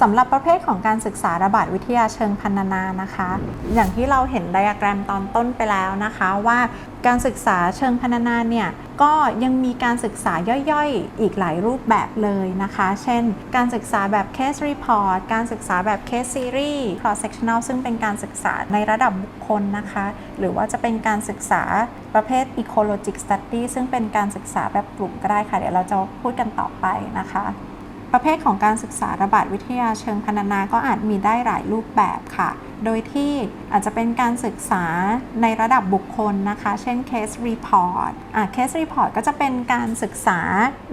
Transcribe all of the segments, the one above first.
สำหรับประเภทของการศึกษาระบาดวิทยาเชิงพรรณนานะคะ อย่างที่เราเห็นไดอะแกรมตอนต้นไปแล้วนะคะว่าการศึกษาเชิงพรรณนาเนี่ยก็ยังมีการศึกษาย่อยๆ อีกหลายรูปแบบเลยนะคะ เช่น การศึกษาแบบ case report การศึกษาแบบ case series cross sectional ซึ่งเป็นการศึกษาในระดับบุคคลนะคะ หรือว่าจะเป็นการศึกษาประเภท ecologic study ซึ่งเป็นการศึกษาแบบกลุ่มก็ได้ค่ะ เดี๋ยวเราจะพูดกันต่อไปนะคะ ประเภทของการศึกษาระบาดวิทยาเชิงพรรณนาก็อาจมีได้หลายรูปแบบค่ะ โดยที่อาจจะเป็นการศึกษาในระดับบุคคลนะคะ เช่น case report อะ case report ก็จะเป็นการศึกษา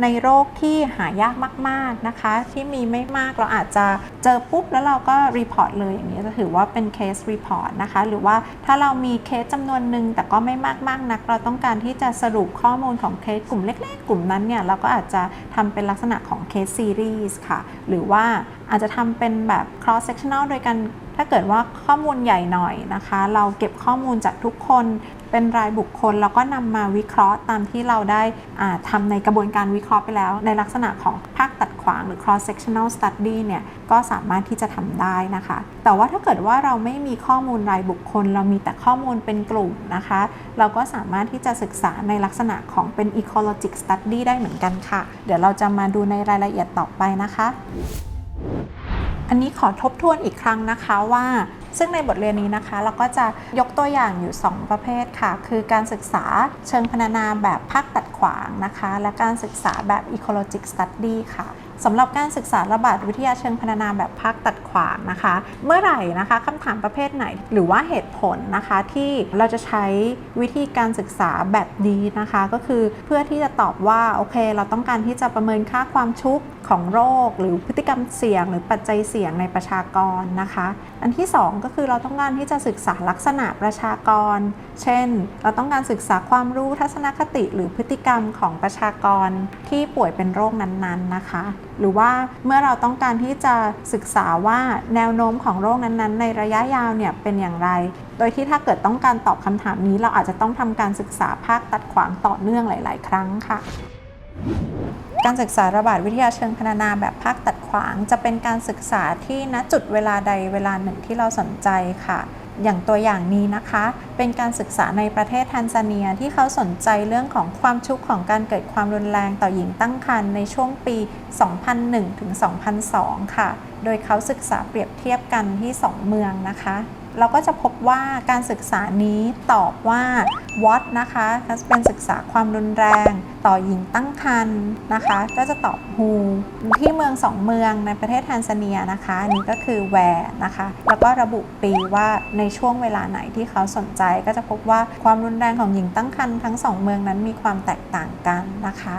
ในโรคที่หายากมาก ๆ นะคะ ที่มีไม่มากเราอาจจะเจอปุ๊บ แล้วเราก็ report เลยอย่างนี้จะถือว่าเป็น case report นะคะ หรือว่าถ้าเรามีเคสจำนวนหนึ่งแต่ก็ไม่มากมากนัก เราต้องการที่จะสรุปข้อมูลของเคสกลุ่มเล็ก ๆ กลุ่มนั้นเนี่ย เราก็อาจจะทำเป็นลักษณะของ case series ค่ะ หรือว่าอาจจะทำเป็นแบบ cross sectional โดยการถ้าเกิดว่าข้อมูลใหญ่หน่อยนะคะ เราเก็บข้อมูลจากทุกคนเป็นรายบุคคล แล้วก็นำมาวิเคราะห์ตามที่เราได้ทำในกระบวนการวิเคราะห์ไปแล้ว ในลักษณะของภาคตัดขวางหรือ cross sectional study เนี่ยก็สามารถที่จะทำได้นะคะ แต่ว่าถ้าเกิดว่าเราไม่มีข้อมูลรายบุคคล เรามีแต่ข้อมูลเป็นกลุ่มนะคะ เราก็สามารถที่จะศึกษาในลักษณะของเป็น ecologic study ได้เหมือนกันค่ะ เดี๋ยวเราจะมาดูในรายละเอียดต่อไปนะคะ อันนี้ขอทบทวนอีกครั้งนะคะว่า ซึ่งในบทเรียนนี้นะคะ เราก็จะยกตัวอย่างอยู่ 2 ประเภทค่ะ คือการศึกษาเชิงพรรณนาแบบภาคตัดขวางนะคะ และการศึกษาแบบ ecologic study ค่ะสำหรับการศึกษาระบาดวิทยาเชิงพรรณนาแบบภาคตัดขวางนะคะ เมื่อไหร่นะคะคำถามประเภทไหนหรือว่าเหตุผลนะคะที่เราจะใช้วิธีการศึกษาแบบนี้นะคะ ก็คือเพื่อที่จะตอบว่าโอเค เราต้องการที่จะประเมินค่าความชุก ของโรคหรือพฤติกรรมเสี่ยง หรือปัจจัยเสี่ยงในประชากรนะคะ อันที่ 2 ก็คือเราต้องการที่จะศึกษาลักษณะประชากร เช่น เราต้องการศึกษาความรู้ทัศนคติ หรือพฤติกรรมของประชากรที่ป่วยเป็นโรคนั้นๆนะคะ หรือว่าเมื่อเราต้องการที่จะศึกษาว่าแนวโน้มของโรคนั้นๆ ในระยะยาวเนี่ยเป็นอย่างไร โดยที่ถ้าเกิดต้องการตอบคำถามนี้ เราอาจจะต้องทำการศึกษาภาคตัดขวางต่อเนื่องหลาย ๆ ครั้งค่ะ การศึกษาระบาดวิทยาเชิงพรรณนาแบบภาคตัดขวาง จะเป็นการศึกษาที่ณจุดเวลาใดเวลาหนึ่งที่เราสนใจค่ะ อย่างตัวอย่างนี้นะคะ เป็นการศึกษาในประเทศแทนซาเนียที่เขาสนใจเรื่องของความชุกของการเกิดความรุนแรงต่อหญิงตั้งครรภ์ในช่วงปี 2001 ถึง 2002 ค่ะ โดยเขาศึกษาเปรียบเทียบกันที่ 2 เมืองนะคะ เราก็จะพบว่าการศึกษานี้ตอบว่า what นะคะเป็นศึกษาความรุนแรง ต่อหญิงตั้งครรภ์นะคะ ก็จะตอบ who ที่เมือง2เมืองในประเทศแทนซาเนียนะคะอันนี้ก็คือ where นะคะ แล้วก็ระบุปีว่าในช่วงเวลาไหนที่เขาสนใจ ก็จะพบว่าความรุนแรงของหญิงตั้งครรภ์ทั้ง2เมืองนั้นมีความแตกต่างกันนะคะ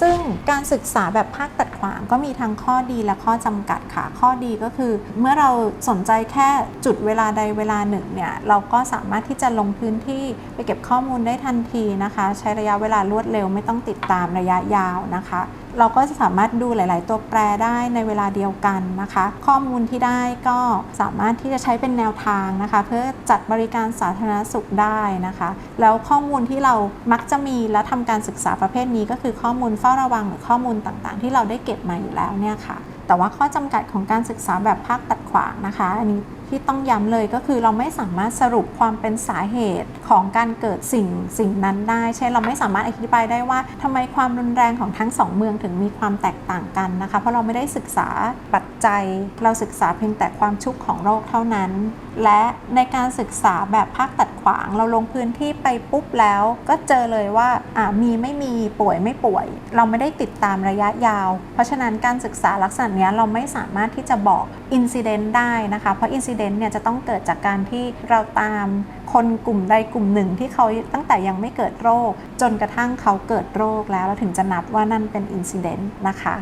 ซึ่งการศึกษาแบบภาคตัดขวางก็มีทั้งข้อดีและข้อจำกัดค่ะ ข้อดีก็คือ เมื่อเราสนใจแค่จุดเวลาใดเวลาหนึ่งเนี่ยเราก็สามารถที่จะลงพื้นที่ไปเก็บข้อมูลได้ทันทีนะคะ ใช้ระยะเวลารวดเร็วไม่ต้องติดตามระยะยาวนะคะ เราก็จะสามารถดูหลาย ๆ ตัวแปรได้ในเวลาเดียวกันนะคะ ข้อมูลที่ได้ก็สามารถที่จะใช้เป็นแนวทางนะคะ เพื่อจัดบริการสาธารณสุขได้นะคะ แล้วข้อมูลที่เรามักจะมีและทำการศึกษาประเภทนี้ก็คือข้อมูลเฝ้าระวังหรือข้อมูลต่าง ๆ ที่เราได้เก็บมาอยู่แล้วเนี่ยค่ะ แต่ว่าข้อจำกัดของการศึกษาแบบภาคตัดขวางนะคะ อันนี้ ที่ต้องย้ำเลยก็คือเราไม่สามารถสรุปความเป็นสาเหตุของการเกิดสิ่งสิ่งนั้นได้ใช่เราไม่สามารถอธิบายได้ว่าทำไมความรุนแรงของทั้งสองเมืองถึงมีความแตกต่างกันนะคะ เพราะเราไม่ได้ศึกษาปัจจัย เราศึกษาเพียงแต่ความชุกของโรคเท่านั้น และในการศึกษาแบบภาคตัดขวาง เราลงพื้นที่ไปปุ๊บแล้ว ก็เจอเลยว่าอ่ามีไม่มีป่วยไม่ป่วย เราไม่ได้ติดตามระยะยาว เพราะฉะนั้นการศึกษาลักษณะนี้เราไม่สามารถที่จะบอกอินซิเดนต์ได้นะคะเพราะอินซิเดนต์เนี่ยจะต้องเกิดจากการที่เราตามคนกลุ่มใดกลุ่มหนึ่งที่เขาตั้งแต่ยังไม่เกิดโรค จนกระทั่งเขาเกิดโรคแล้วเราถึงจะนับว่านั่นเป็นอินซิเดนต์นะคะ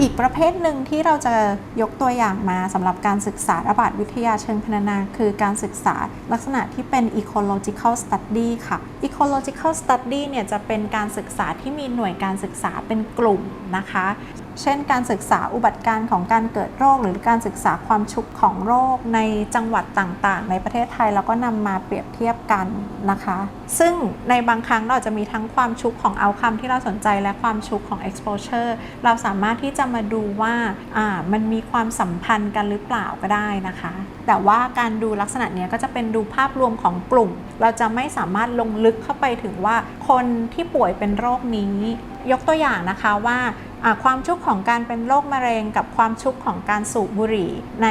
อีกประเภทหนึ่งที่เราจะยกตัวอย่างมาสำหรับการศึกษาระบาดวิทยาเชิงพรรณนา คือการศึกษาลักษณะที่เป็น ecological study ค่ะ ecological study เนี่ยจะเป็นการศึกษาที่มีหน่วยการศึกษาเป็นกลุ่มนะคะ เช่นการศึกษาอุบัติการของการเกิดโรค หรือการศึกษาความชุกของโรคในจังหวัดต่างๆ ในประเทศไทยแล้วก็นำมาเปรียบเทียบกันนะคะ ซึ่งในบางครั้งเราจะมีทั้งความชุกของเอาคำที่เราสนใจและความชุกของ exposure เราสามารถที่จะมาดูว่าอ่ามันมีความสัมพันธ์กันหรือเปล่าก็ได้นะคะ แต่ว่าการดูลักษณะนี้ก็จะเป็นดูภาพรวมของกลุ่ม เราจะไม่สามารถลงลึกเข้าไปถึงว่าคนที่ป่วยเป็นโรคนี้ยกตัวอย่างนะคะว่า ความชุกของการเป็นโรคมะเร็ง กับความชุกของการสูบบุหรี่ ใน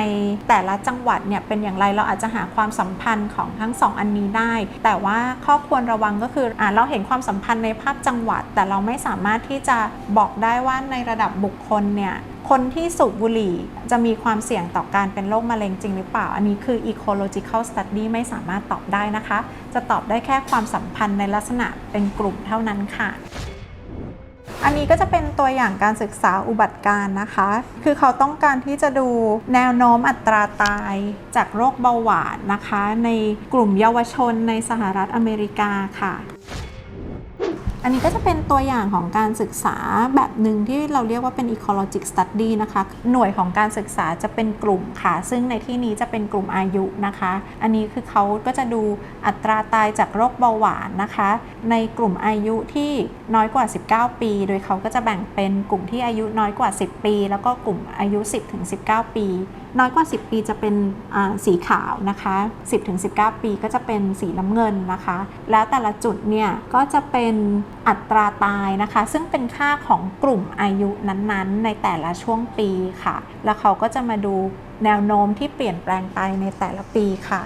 แต่ละจังหวัดเนี่ยเป็นอย่างไรเราอาจจะหาความสัมพันธ์ของทั้งสองอันนี้ได้ แต่ว่าข้อควรระวังก็คืออเราเห็นความสัมพันธ์ในภาพจังหวัด แต่เราไม่สามารถที่จะบอกได้ว่าในระดับบุคคลเนี่ยคนที่สูบบุหรี่จะมีความเสี่ยงต่อการเป็นโรคมะเร็งจริงหรือเปล่า อันนี้คือ ecological study ไม่สามารถตอบได้นะคะ จะตอบได้แค่ความสัมพันธ์ในลักษณะเป็นกลุ่มเท่านั้นค่ะ อันนี้ก็จะเป็นตัวอย่างการศึกษาอุบัติการ์นะคะ คือเขาต้องการที่จะดูแนวโน้มอัตราตายจากโรคเบาหวานนะคะ ในกลุ่มเยาวชนในสหรัฐอเมริกาค่ะ อันนี้ก็จะเป็นตัวอย่างของการศึกษาแบบหนึ่งที่เราเรียกว่าเป็น ecologic study นะคะ หน่วยของการศึกษาจะเป็นกลุ่มค่ะ ซึ่งในที่นี้จะเป็นกลุ่มอายุนะคะ อันนี้คือเขาก็จะดูอัตราตายจากโรคเบาหวานนะคะ ในกลุ่มอายุที่น้อยกว่า 19 ปี โดยเขาก็จะแบ่งเป็นกลุ่มที่อายุน้อยกว่า 10 ปี แล้วก็กลุ่มอายุ 10-19 ปี น้อยกว่า 10 ปีจะเป็นสีขาวนะคะ 10-19 ปีก็จะเป็นสีน้ำเงินนะคะ แล้วแต่ละจุดเนี่ยก็จะเป็นอัตราตายนะคะ ซึ่งเป็นค่าของกลุ่มอายุนั้นๆ ในแต่ละช่วงปีค่ะ แล้วเขาก็จะมาดูแนวโน้มที่เปลี่ยนแปลงไปในแต่ละปีค่ะ